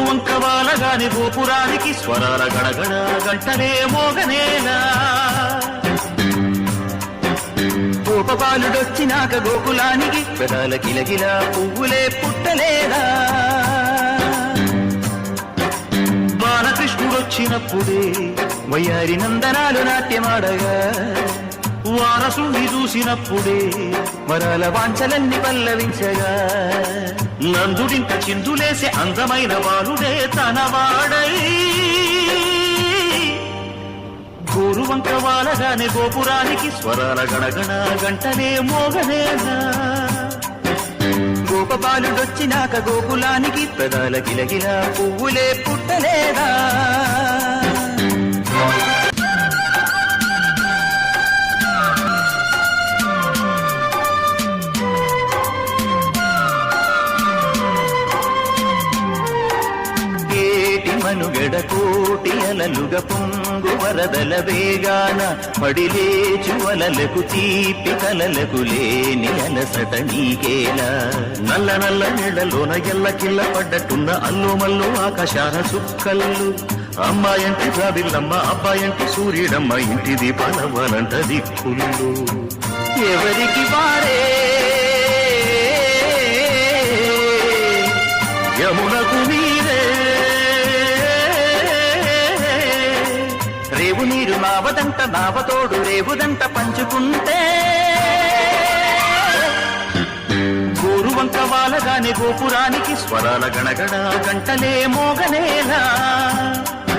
గురువంక వాలగాని గోపురానికి స్వరాల గడగడ గంటనే మోగనేలా గోపబాలుడొచ్చినాక గోకులానికి పెదాల గిలగిల పువ్వులే పుట్టలేదా. బాలకృష్ణుడొచ్చినప్పుడే వయ్యారి నందనాలు నాట్యమాడగా. వారసుండి చూసినప్పుడే వరాల వాంఛలన్నీ పల్లవించగా. నందుడింత చిందులేసే అందమైన బాలుడే తనవాడై. గోరువంక వాలగానే గోపురానికి స్వరాల గణగణ గంటనే మోగనేనా. గోపబాలుడొచ్చినాక గోకులానికి పెదాల గిలగిలా పువ్వులే పుట్టలేదా. మనుగడ కోటి అలలుగ పొంగు వరదల వేగాన పడిలేచు అలలకు తీపి కలలకు లేని అలసట నీకేలా నల్ల నల్ల నీళ్ళలోన ఎల్ల కిల్ల పడ్డట్టున్న అల్లు మల్లు ఆకాశాన చుక్కల్లు అమ్మాయంటి జాబిల్లమ్మ అబ్బాయంటి సూర్యుడమ్మ ఇంటి దీపాలవ్వాలంట దిక్కులు ఎవరికి వారే యమునకు నీరే రేవు నీరు నావదంట నావతోడు రేవుదంట పంచుకుంటే. గోరువంక వాలగానే గోపురానికి స్వరాల గణగణ గంటలే మోగనేలా